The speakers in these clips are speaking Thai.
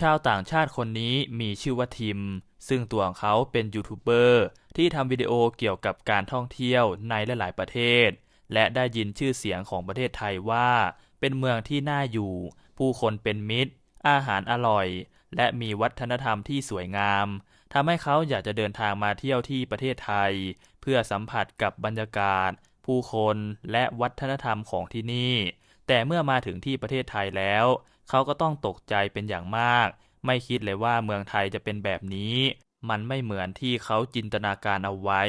ชาวต่างชาติคนนี้มีชื่อว่าทิม ซึ่งตัวของเขาเป็นยูทูบเบอร์ที่ทำวิดีโอเกี่ยวกับการท่องเที่ยวในหลาย ๆ ประเทศ และได้ยินชื่อเสียงของประเทศไทยว่า เป็นเมืองที่น่าอยู่ ผู้คนเป็นมิตร อาหารอร่อย และมีวัฒนธรรมที่สวยงามทำให้เขาอยากจะเดินทางมาเที่ยวที่ประเทศไทย เพื่อสัมผัสกับบรรยากาศ ผู้คนและวัฒนธรรมของที่นี่ แต่เมื่อมาถึงที่ประเทศไทยแล้ว เขาก็ต้องตกใจเป็นอย่างมาก ไม่คิดเลยว่าเมืองไทยจะเป็นแบบนี้ มันไม่เหมือนที่เขาจินตนาการเอาไว้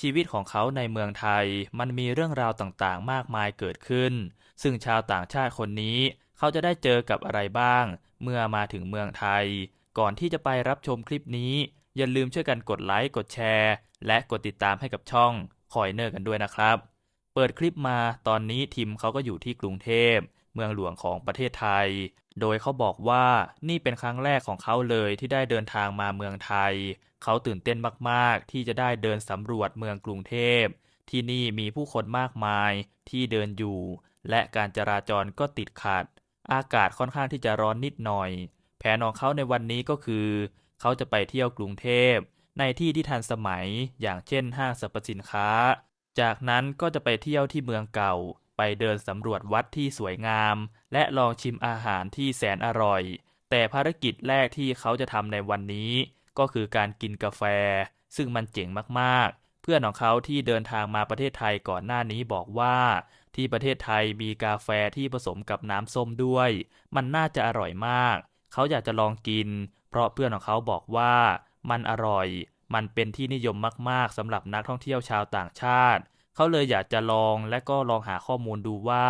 ชีวิตของเขาในเมืองไทย มันมีเรื่องราวต่างๆ มากมายเกิดขึ้น ซึ่งชาวต่างชาติคนนี้ เขาจะได้เจอกับอะไรบ้าง เมื่อมาถึงเมืองไทย ก่อนที่จะไปรับชมคลิปนี้ อย่าลืมช่วยกันกดไลค์กดแชร์ และกดติดตามให้กับช่องคอยเนอร์กันด้วยนะครับ เปิดคลิปมาตอนนี้ทิมเขาก็อยู่ที่กรุงเทพ เมืองหลวงของประเทศไทย โดยเขาบอกว่านี่เป็นครั้งแรกของเขาเลยที่ได้เดินทางมาเมืองไทย เขาตื่นเต้นมากๆ ที่จะได้เดินสำรวจเมืองกรุงเทพ ที่นี่มีผู้คนมากมายที่เดินอยู่ และการจราจรก็ติดขัด อากาศค่อนข้างที่จะร้อนนิดหน่อย แผนของเขาในวันนี้ก็คือ เขาจะไปเที่ยวกรุงเทพ ในที่ที่ทันสมัยอย่างเช่นห้างสรรพสินค้า จากนั้นก็จะไปเที่ยวที่เมืองเก่า ไปเดินสำรวจวัดที่สวยงาม และลองชิมอาหารที่แสนอร่อย แต่ภารกิจแรกที่เขาจะทำในวันนี้ ก็คือการกินกาแฟ ซึ่งมันเจ๋งมากๆ เพื่อนของเขาที่เดินทางมาประเทศไทยก่อนหน้านี้บอกว่า ที่ประเทศไทยมีกาแฟที่ผสมกับน้ำส้มด้วย มันน่าจะอร่อยมาก เขาอยากจะลองกิน เพราะเพื่อนของเขาบอกว่ามันอร่อย มันเป็นที่นิยมมาก ๆสำหรับนักท่องเที่ยวชาวต่างชาติ เขาเลยอยากจะลองและก็ลองหาข้อมูลดูว่า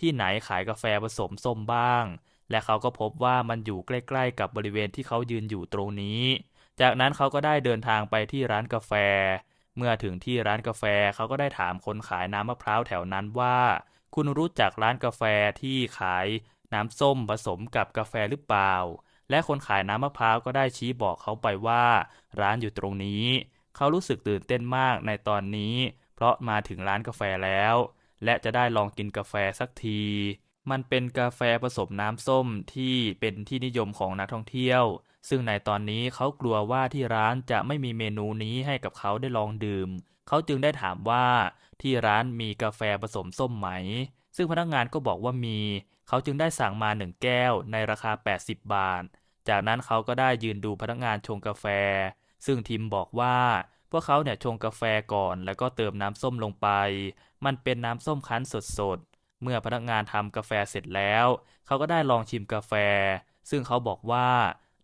ที่ไหนขายกาแฟผสมส้มบ้าง และเขาก็พบว่ามันอยู่ใกล้ๆกับบริเวณที่เขายืนอยู่ตรงนี้ จากนั้นเขาก็ได้เดินทางไปที่ร้านกาแฟ เมื่อถึงที่ร้านกาแฟเขาก็ได้ถามคนขายน้ำมะพร้าวแถวนั้นว่า คุณรู้จักร้านกาแฟที่ขายน้ำส้มผสมกับกาแฟหรือเปล่า และคนขายน้ำมะพร้าวก็ได้ชี้บอกเขาไปว่า ร้านอยู่ตรงนี้ เขารู้สึกตื่นเต้นมากในตอนนี้ เพราะมาถึงร้านกาแฟแล้ว และจะได้ลองกินกาแฟสักที มันเป็นกาแฟผสมน้ำส้มที่เป็นที่นิยมของนักท่องเที่ยว ซึ่งในตอนนี้เขากลัวว่าที่ร้านจะไม่มีเมนูนี้ให้กับเขาได้ลองดื่ม เขาจึงได้ถามว่าที่ร้านมีกาแฟผสมส้มไหม ซึ่งพนักงานก็บอกว่ามี เขาจึงได้สั่งมาหนึ่งแก้วในราคา 80 บาท จากนั้นเขาก็ได้ยืนดูพนักงานชงกาแฟ ซึ่งทิมบอกว่า พวกเขาเนี่ยชงกาแฟก่อนแล้วก็เติมน้ำส้มลงไป มันเป็นน้ำส้มคั้นสดๆ เมื่อพนักงานทำกาแฟเสร็จแล้ว เขาก็ได้ลองชิมกาแฟ ซึ่งเขาบอกว่า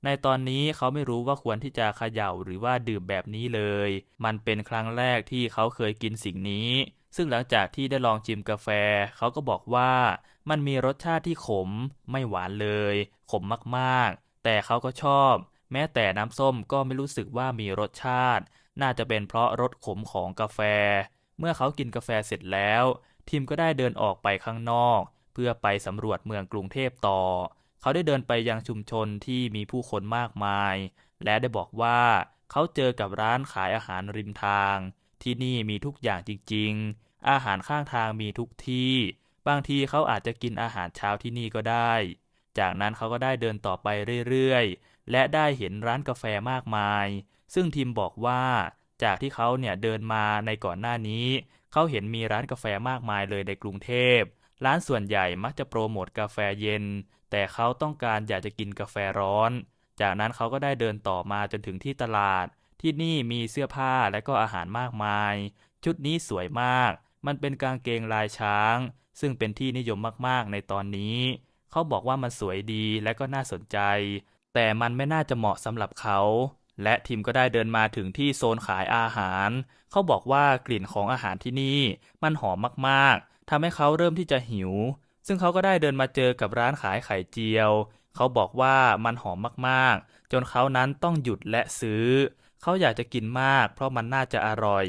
ในตอนนี้เขาไม่รู้ว่าควรที่จะเขย่าหรือว่าดื่มแบบนี้เลย มันเป็นครั้งแรกที่เขาเคยกินสิ่งนี้ ซึ่งหลังจากที่ได้ลองชิมกาแฟ เขาก็บอกว่า มันมีรสชาติที่ขมไม่หวานเลย ขมมากๆ แต่เขาก็ชอบ แม้แต่น้ำส้มก็ไม่รู้สึกว่ามีรสชาติ น่าจะเป็นเพราะรสขมของกาแฟ เมื่อเขากินกาแฟเสร็จแล้ว ทิมก็ได้เดินออกไปข้างนอก เพื่อไปสำรวจเมืองกรุงเทพต่อ เขาได้เดินไปยังชุมชนที่มีผู้คนมากมาย และได้บอกว่าเขาเจอกับร้านขายอาหารริมทาง ที่นี่มีทุกอย่างจริง ๆ อาหารข้างทางมีทุกที่ บางทีเขาอาจจะกินอาหารเช้าที่นี่ก็ได้ จากนั้นเขาก็ได้เดินต่อไปเรื่อยๆ และได้เห็นร้านกาแฟมากมาย ซึ่งทิมบอกว่าจากที่เขาเนี่ยเดินมาในก่อนหน้านี้ เขาเห็นมีร้านกาแฟมากมายเลยในกรุงเทพ ร้านส่วนใหญ่มักจะโปรโมทกาแฟเย็น แต่เขาต้องการอยากจะกินกาแฟร้อน จากนั้นเขาก็ได้เดินต่อมาจนถึงที่ตลาด ที่นี่มีเสื้อผ้าและก็อาหารมากมาย ชุดนี้สวยมาก มันเป็นกางเกงลายช้าง ซึ่งเป็นที่นิยมมากๆในตอนนี้ เขาบอกว่ามันสวยดีและก็น่าสนใจ แต่มันไม่น่าจะเหมาะสำหรับเขา และทีมก็ได้เดินมาถึงที่โซนขายอาหาร เขาบอกว่ากลิ่นของอาหารที่นี่มันหอมมากๆทำให้เขาเริ่มที่จะหิว ซึ่งเขาก็ได้เดินมาเจอกับร้านขายไข่เจียว เขาบอกว่ามันหอมมากๆ จนเขานั้นต้องหยุดและซื้อ เขาอยากจะกินมาก เพราะมันน่าจะอร่อย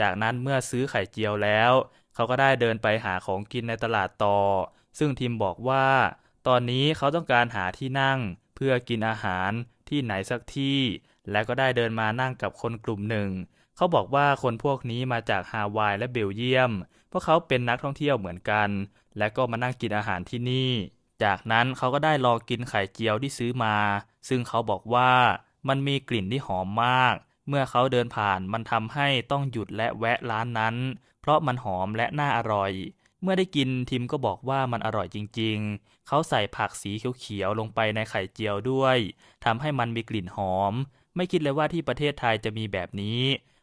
จากนั้นเมื่อซื้อไข่เจียวแล้ว เขาก็ได้เดินไปหาของกินในตลาดต่อซึ่งทีมบอกว่า ตอนนี้เขาต้องการหาที่นั่งเพื่อกินอาหารที่ไหนสักที่ และก็ได้เดินมานั่งกับคนกลุ่มหนึ่ง เขาบอกว่าคนพวกนี้มาจากฮาวายและเบลเยียม พวกเขาเป็นนักท่องเที่ยวเหมือนกัน และก็มานั่งกินอาหารที่นี่ จากนั้นเขาก็ได้ลองกินไข่เจียวที่ซื้อมา ซึ่งเขาบอกว่ามันมีกลิ่นที่หอมมาก เมื่อเขาเดินผ่านมันทำให้ต้องหยุดและแวะร้านนั้น เพราะมันหอมและน่าอร่อย มื่อได้กินทิมก็บอกว่ามันอร่อยจริงๆ เขาใส่ผักสีเขียวๆลงไปในไข่เจียวด้วยทำให้มันมีกลิ่นหอม ไม่คิดเลยว่าที่ประเทศไทยจะมีแบบนี้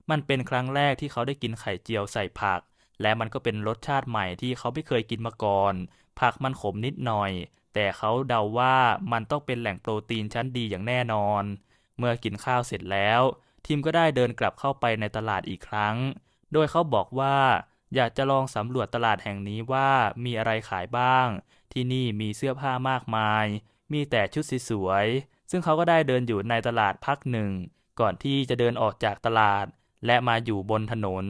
มันเป็นครั้งแรกที่เขาได้กินไข่เจียวใส่ผัก และมันก็เป็นรสชาติใหม่ที่เขาไม่เคยกินมาก่อน ผักมันขมนิดหน่อย แต่เขาเดาว่ามันต้องเป็นแหล่งโปรตีนชั้นดีอย่างแน่นอน เมื่อกินข้าวเสร็จแล้วทีมก็ได้เดินกลับเข้าไปในตลาดอีกครั้ง โดยเขาบอกว่า อยากจะลองสำรวจตลาดแห่งนี้ว่ามีอะไรขายบ้าง ที่นี่มีเสื้อผ้ามากมาย มีแต่ชุดสวยๆซึ่งเขาก็ได้เดินอยู่ในตลาดพักหนึ่ง ก่อนที่จะเดินออกจากตลาด และมาอยู่บนถนน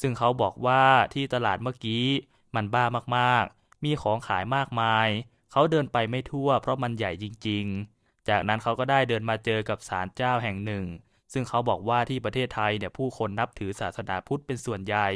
ซึ่งเขาบอกว่าที่ตลาดเมื่อกี้ มันบ้ามากๆ มีของขายมากมาย เขาเดินไปไม่ทั่วเพราะมันใหญ่จริง ๆ จากนั้นเขาก็ได้เดินมาเจอกับศาลเจ้าแห่งหนึ่งซึ่งเขาบอกว่าที่ประเทศไทยเนี่ยผู้คนนับถือศาสนาพุทธเป็นส่วนใหญ่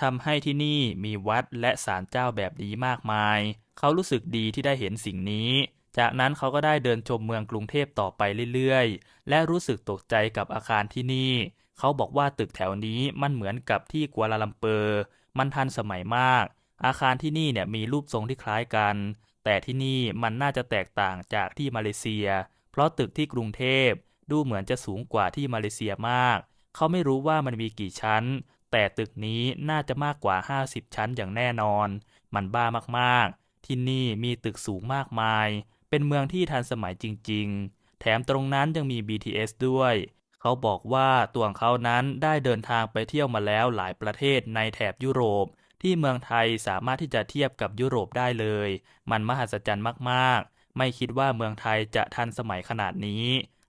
ทำให้ที่นี่มีวัดและศาลเจ้าแบบนี้มากมาย เขารู้สึกดีที่ได้เห็นสิ่งนี้ จากนั้นเขาก็ได้เดินชมเมืองกรุงเทพต่อไปเรื่อยๆ และรู้สึกตกใจกับอาคารที่นี่ เขาบอกว่าตึกแถวนี้มันเหมือนกับที่กัวลาลัมเปอร์ มันทันสมัยมาก อาคารที่นี่เนี่ยมีรูปทรงที่คล้ายกัน แต่ที่นี่มันน่าจะแตกต่างจากที่มาเลเซีย เพราะตึกที่กรุงเทพดูเหมือนจะสูงกว่าที่มาเลเซียมาก เขาไม่รู้ว่ามันมีกี่ชั้น แต่ตึกนี้น่าจะมากกว่า 50 ชั้นอย่างแน่นอน มันบ้ามากๆ ที่นี่มีตึกสูงมากมาย เป็นเมืองที่ทันสมัยจริง ๆ แถมตรงนั้นยังมี BTS ด้วย เขาบอกว่าตัวของเขานั้นได้เดินทางไปเที่ยวมาแล้วหลายประเทศในแถบยุโรป ที่เมืองไทยสามารถที่จะเทียบกับยุโรปได้เลย มันมหัศจรรย์มากๆ ไม่คิดว่าเมืองไทยจะทันสมัยขนาดนี้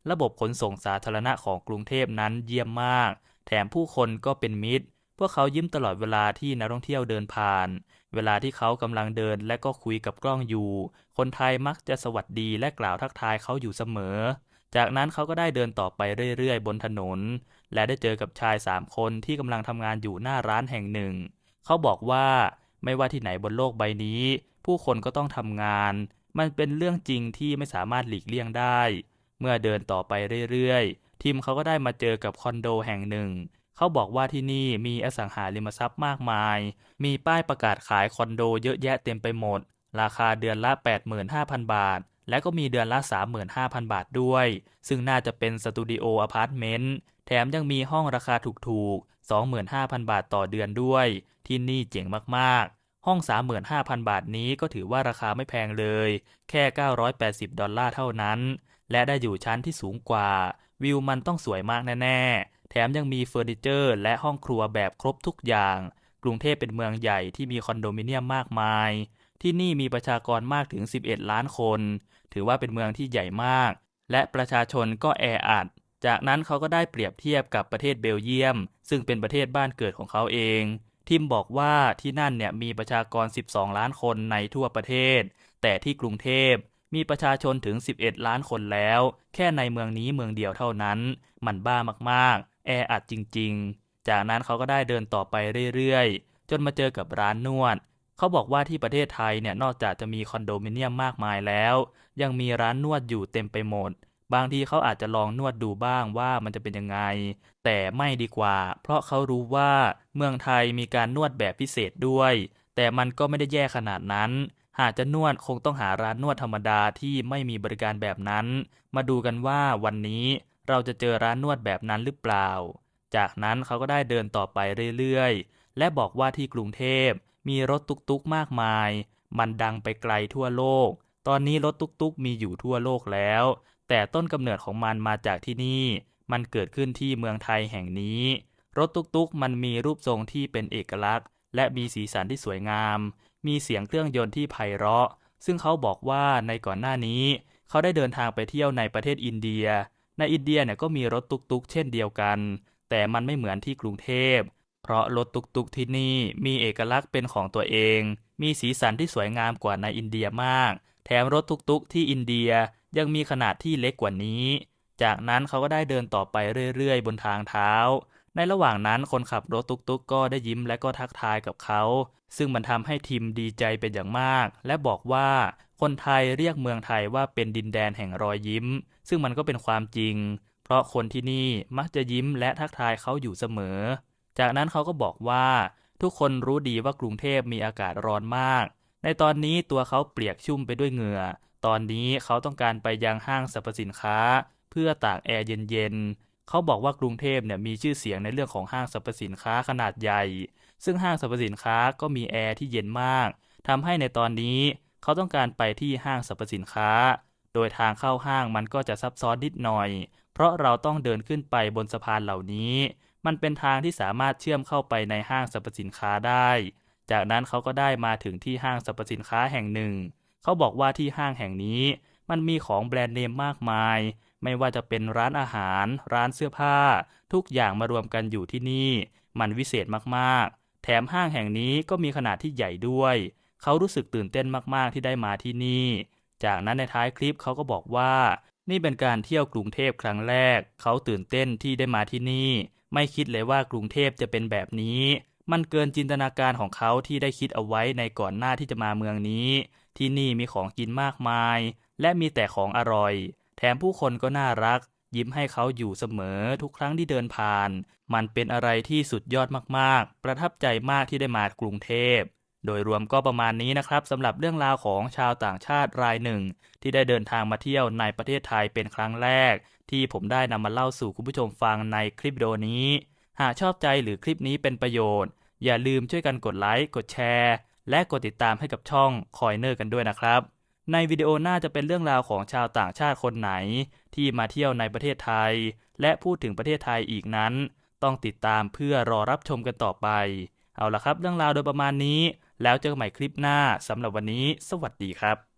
ระบบขนส่งสาธารณะของกรุงเทพนั้นเยี่ยมมาก ถมผู้คนก็เป็นมิตร พวกเขายิ้มตลอดเวลาที่นักท่องเที่ยวเดินผ่าน เวลาที่เขากำลังเดินและก็คุยกับกล้องอยู่ คนไทยมักจะสวัสดีและกล่าวทักทายเขาอยู่เสมอ จากนั้นเขาก็ได้เดินต่อไปเรื่อยๆ บนถนน และได้เจอกับชายสามคนที่กำลังทำงานอยู่หน้าร้านแห่งหนึ่ง เขาบอกว่าไม่ว่าที่ไหนบนโลกใบนี้ ผู้คนก็ต้องทำงาน มันเป็นเรื่องจริงที่ไม่สามารถหลีกเลี่ยงได้ เมื่อเดินต่อไปเรื่อยๆ ทีมเขาก็ได้มาเจอกับคอนโดแห่งหนึ่ง เขาบอกว่าที่นี่มีอสังหาริมทรัพย์มากมาย มีป้ายประกาศขายคอนโดเยอะแยะเต็มไปหมด ราคาเดือนละ 85,000 บาท และก็มีเดือนละ 35,000 บาทด้วย ซึ่งน่าจะเป็นสตูดิโออพาร์ตเมนต์ แถมยังมีห้องราคาถูกๆ 25,000 บาทต่อเดือนด้วย ที่นี่เจ๋งมากๆห้อง 35,000 บาทนี้ก็ถือว่าราคาไม่แพงเลย แค่ 980 ดอลลาร์เท่านั้น และได้อยู่ชั้นที่สูงกว่า วิวมันต้องสวยมากแน่ ๆ แถมยังมีเฟอร์นิเจอร์ และห้องครัวแบบครบทุกอย่าง กรุงเทพเป็นเมืองใหญ่ที่มีคอนโดมิเนียมมากมาย ที่นี่มีประชากรมากถึง 11 ล้านคน ถือว่าเป็นเมืองที่ใหญ่มาก และประชาชนก็แออัด จากนั้นเขาก็ได้เปรียบเทียบกับประเทศเบลเยียม ซึ่งเป็นประเทศบ้านเกิดของเขาเองทิมบอกว่าที่นั่นเนี่ยมีประชากร 12 ล้านคนในทั่วประเทศ แต่ที่กรุงเทพ มีประชาชนถึง 11 ล้านคนแล้ว แค่ในเมืองนี้เมืองเดียวเท่านั้น มันบ้ามากๆ แออัดจริงๆ จากนั้นเขาก็ได้เดินต่อไปเรื่อยๆ จนมาเจอกับร้านนวด เขาบอกว่าที่ประเทศไทยเนี่ยนอกจากจะมีคอนโดมิเนียมมากมายแล้ว ยังมีร้านนวดอยู่เต็มไปหมด บางทีเขาอาจจะลองนวดดูบ้างว่ามันจะเป็นยังไง แต่ไม่ดีกว่า เพราะเขารู้ว่าเมืองไทยมีการนวดแบบพิเศษด้วย แต่มันก็ไม่ได้แย่ขนาดนั้น หากจะนวดคงต้องหาร้านนวดธรรมดาที่ไม่มีบริการแบบนั้น มาดูกันว่าวันนี้เราจะเจอร้านนวดแบบนั้นหรือเปล่า จากนั้นเขาก็ได้เดินต่อไปเรื่อยๆ และบอกว่าที่กรุงเทพมีรถตุกๆมากมาย มันดังไปไกลทั่วโลก ตอนนี้รถตุกๆมีอยู่ทั่วโลกแล้ว แต่ต้นกำเนิดของมันมาจากที่นี่ มันเกิดขึ้นที่เมืองไทยแห่งนี้ รถตุกๆมันมีรูปทรงที่เป็นเอกลักษณ์ และมีสีสันที่สวยงาม มีเสียงเครื่องยนต์ที่ไพเราะ ซึ่งเขาบอกว่าในก่อนหน้านี้ เขาได้เดินทางไปเที่ยวในประเทศอินเดีย ในอินเดียเนี่ยก็มีรถตุกๆ เช่นเดียวกัน แต่มันไม่เหมือนที่กรุงเทพ เพราะรถตุกๆที่นี่มีเอกลักษณ์เป็นของตัวเอง มีสีสันที่สวยงามกว่าในอินเดียมาก แถมรถตุกๆ ที่อินเดียยังมีขนาดที่เล็กกว่านี้ จากนั้นเขาก็ได้เดินต่อไปเรื่อยๆ บนทางเท้า ในระหว่างนั้นคนขับรถตุกๆ ก็ได้ยิ้มและก็ทักทายกับเขา ซึ่งมันทำให้ทีมดีใจเป็นอย่างมาก และบอกว่าคนไทยเรียกเมืองไทยว่าเป็นดินแดนแห่งรอยยิ้ม ซึ่งมันก็เป็นความจริง เพราะคนที่นี่มักจะยิ้มและทักทายเขาอยู่เสมอ จากนั้นเขาก็บอกว่า ทุกคนรู้ดีว่ากรุงเทพมีอากาศร้อนมาก ในตอนนี้ตัวเขาเปียกชุ่มไปด้วยเหงื่อ ตอนนี้เขาต้องการไปยังห้างสรรพสินค้า เพื่อตากแอร์เย็นๆ เขาบอกว่ากรุงเทพเนี่ยมีชื่อเสียงในเรื่องของห้างสรรพสินค้าขนาดใหญ่ ซึ่งห้างสรรพสินค้าก็มีแอร์ที่เย็นมากทำให้ในตอนนี้เขาต้องการไปที่ห้างสรรพสินค้า โดยทางเข้าห้างมันก็จะซับซ้อนนิดหน่อย เพราะเราต้องเดินขึ้นไปบนสะพานเหล่านี้ มันเป็นทางที่สามารถเชื่อมเข้าไปในห้างสรรพสินค้าได้ จากนั้นเขาก็ได้มาถึงที่ห้างสรรพสินค้าแห่งหนึ่ง เขาบอกว่าที่ห้างแห่งนี้ มันมีของแบรนด์เนมมากมาย ไม่ว่าจะเป็นร้านอาหาร ร้านเสื้อผ้า ทุกอย่างมารวมกันอยู่ที่นี่ มันวิเศษมากๆ แถมห้างแห่งนี้ก็มีขนาดที่ใหญ่ด้วย เขารู้สึกตื่นเต้นมากๆที่ได้มาที่นี่ จากนั้นในท้ายคลิปเขาก็บอกว่า นี่เป็นการเที่ยวกรุงเทพครั้งแรก เขาตื่นเต้นที่ได้มาที่นี่ ไม่คิดเลยว่ากรุงเทพจะเป็นแบบนี้ มันเกินจินตนาการของเขาที่ได้คิดเอาไว้ในก่อนหน้าที่จะมาเมืองนี้ ที่นี่มีของกินมากมาย และมีแต่ของอร่อย แถมผู้คนก็น่ารัก ยิ้มให้เขาอยู่เสมอทุกครั้งที่เดินผ่าน มันเป็นอะไรที่สุดยอดมากๆ ประทับใจมากที่ได้มากรุงเทพ โดยรวมก็ประมาณนี้นะครับสำหรับเรื่องราวของชาวต่างชาติรายหนึ่ง ที่ได้เดินทางมาเที่ยวในประเทศไทยเป็นครั้งแรก ที่ผมได้นำมาเล่าสู่คุณผู้ชมฟังในคลิปวิดีโอนี้ หากชอบใจหรือคลิปนี้เป็นประโยชน์ อย่าลืมช่วยกันกดไลค์กดแชร์ และกดติดตามให้กับช่องคอยเนอร์กันด้วยนะครับ ในวิดีโอหน้าจะเป็นเรื่องราวของชาวต่างชาติคนไหน ที่มาเที่ยวในประเทศไทย และพูดถึงประเทศไทยอีกนั้น ต้องติดตามเพื่อรอรับชมกันต่อไป เอาละครับ เรื่องราวโดยประมาณนี้ แล้วเจอกันใหม่คลิปหน้าสำหรับวันนี้ สวัสดีครับ